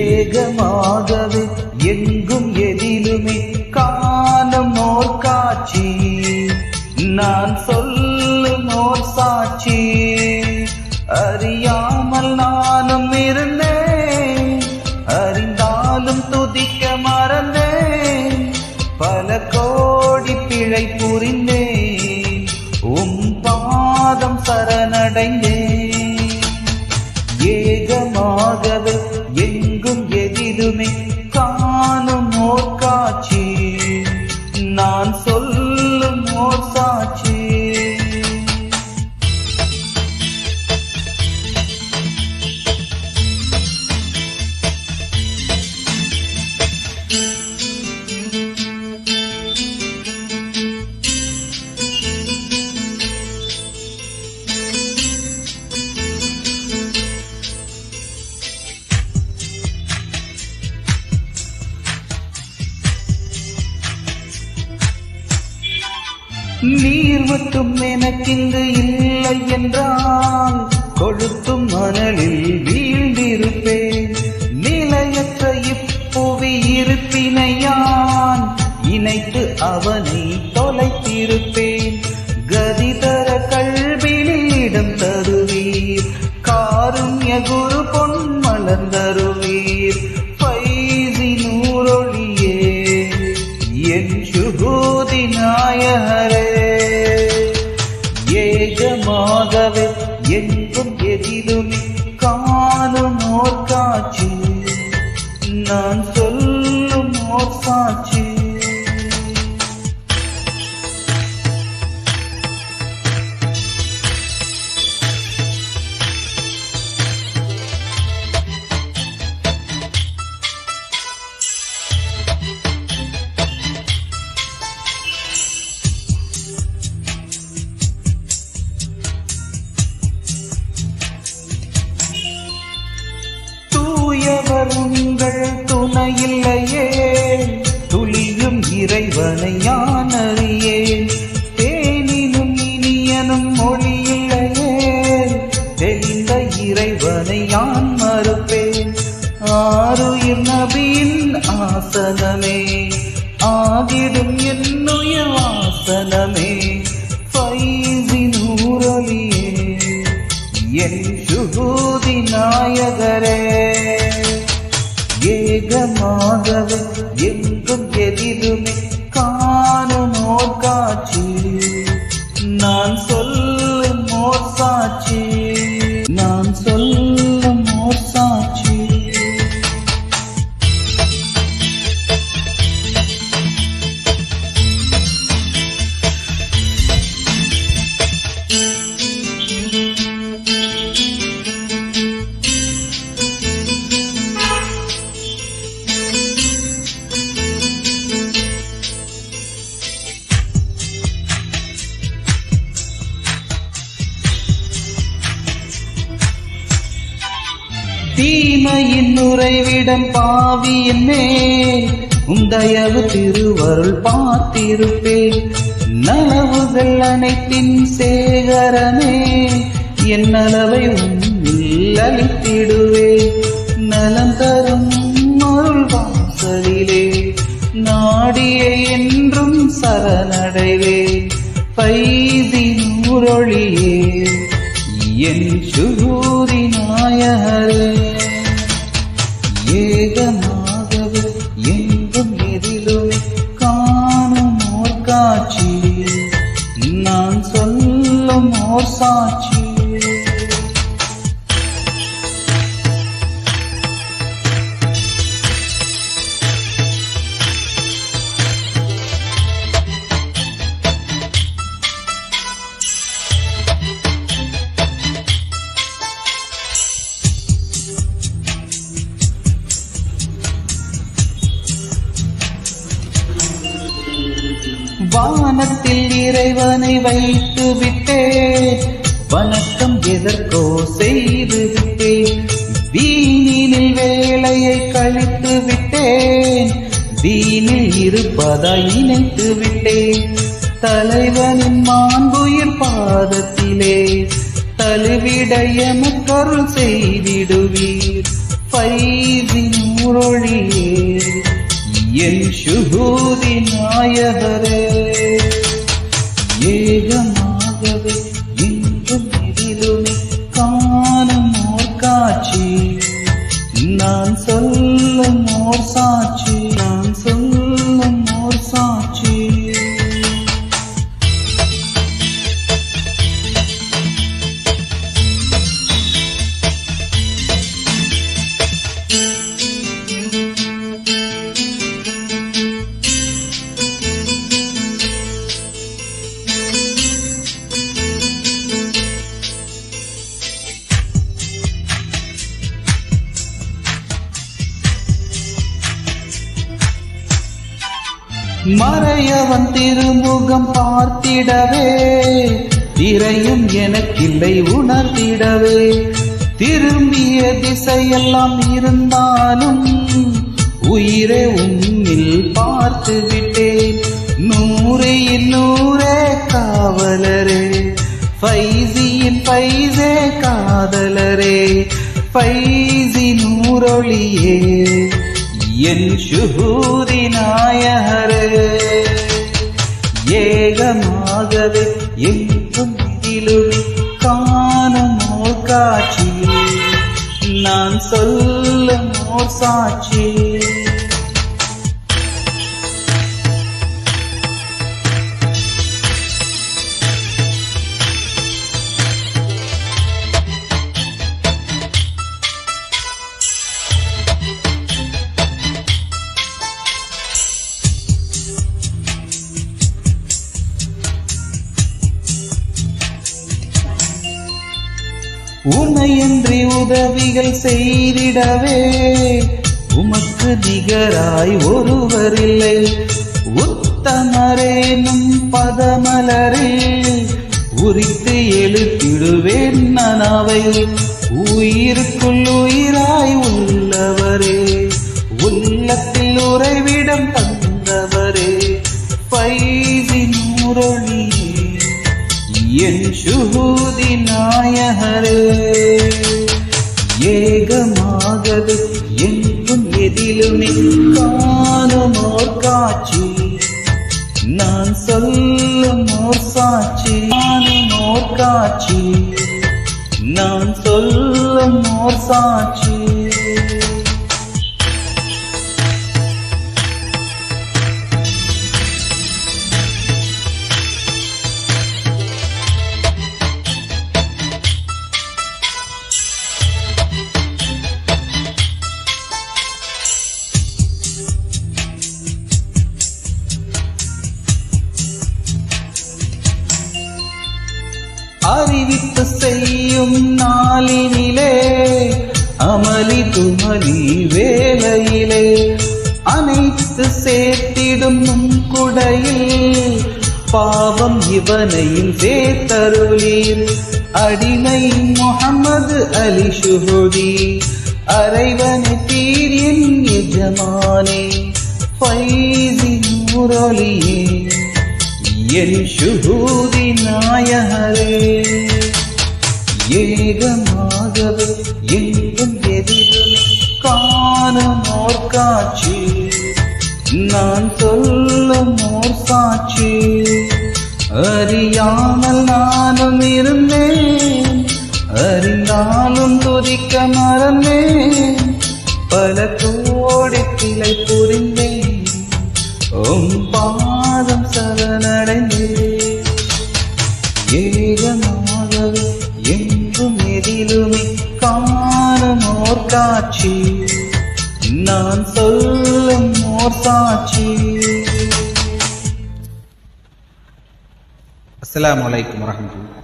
ஏகமாகவே எங்கும் எதிலுமே காணும் நோர் காட்சி. நான் சொல்லும் நோர் சாட்சி. அறியா நீர் மட்டும் எனக்கிங்கு இல்லை என்றால் கொழுத்தும் மணலில் வீழ்ந்திருப்பேன். நிலையற்ற இப்புவி இருப்பினையான் இணைத்து அவனை தொலைத்திருப்பேன். கத இறைவனை யான் அறியேன் தேனினும் இனியனும் மொழியில்லையே தெளிந்த இறைவனை யான் மறுப்பேன். ஆறுயிர் நபியின் ஆசனமே ஆகிடும் என்னுய வாசனமே பைசி என் சுகூதி நாயகரே. ஏகமாகவே எங்கும் உறைவிடம் பாவி மேல் உந்தயவு திருவருள் பார்த்திருப்பேன் நலவுகள் அனைத்தின் சேகரமே என் நலவை உன்னில் அளித்திடுவேன் நலம் தரும் அருள் வாசலிலே நாடிய என்றும் சரணடைவேன் பைதி நூறொழியே என் சுகூரி நாயகரே. ஏகமாகவே எங்கும் எதிலுமே காணும் ஓர் காட்சி. நான் சொல்லும் ஓர் சாட்சி. வானத்தில் இறைவனை வைத்து விட்டேன். வணக்கம் எதற்கோ செய்து விட்டேன். வீணினில் வேலையை கழித்து விட்டேன். வீணில் இருப்பதாய் நினைத்து விட்டேன். தலைவனின் மாண்புயிர் பாதத்திலே தழுவிட கருள் செய்திடுவீர். பைதி நூறொழியே यं शुभोरिनाय हरे ये गागवे மறையவன் திருமுகம் பார்த்திடவே திரையும் எனக்கில்லை உணர்த்திடவே திரும்பிய திசையெல்லாம் இருந்தாலும் உயிரை உன்னில் பார்த்து விட்டேன் நூறையில் நூறே காவலரே ஃபைசியின் ஃபைசே காதலரே ஃபைசி நூறொழியே என் சுகூதி நாயகரே ஏகமாகவே எங்கும் இதிலுமே காணும் காட்சி. நான் சொல்லும் சாட்சி. உன்னையன்றி உதவிகள் செய்திடவே. உமக்கு நிகராய் ஒருவர் இல்லை உத்தமரேனும் பதமலரில் உரித்து எழுத்திடுவேன் நான் அவை உயிருக்குள் உயிராய் உள்ளவரே உள்ளத்தில் உறைவிடம் தந்தவரே. பைசி நூறொழியே ஏகமாகவே என்றும் எதிலுமே காணும் ஓர் காட்சி. நான் சொல்லும் ஓர் சாட்சி காணும் ஓர் காட்சி. நான் சொல்லும் ஓர் சாட்சி. அமளி வேலையிலே அனைத்து சேர்த்திடும் நும் குடையில் பாவம் இவனையும் சேர்த்தருளீர். அடிமை முகமது அலி சுகுதி அரைவனை தீரின் என் எஜமானே பைசி முரளியே என் சுகூதி நாயகரே. ஏகமாகவே எங்கும் எதிலும் காணும் ஓர் காட்சி நான் சொல்லும் ஓர் சாட்சி அறியாமல் நானும் இருந்தேன். அறிந்தாலும் துதிக்க மறந்தேன். பல கோடி கிளை புரிந்தேன். உம் பாதம் சரணடைந்தேன். ஏகமாகவே எங்கும் எதிலுமே காணும் ஓர் காட்சி நான் சொல்லும் ஓர் சாட்சி அஸ்ஸலாமு அலைக்கும் வரஹ்மத்துல்லாஹி.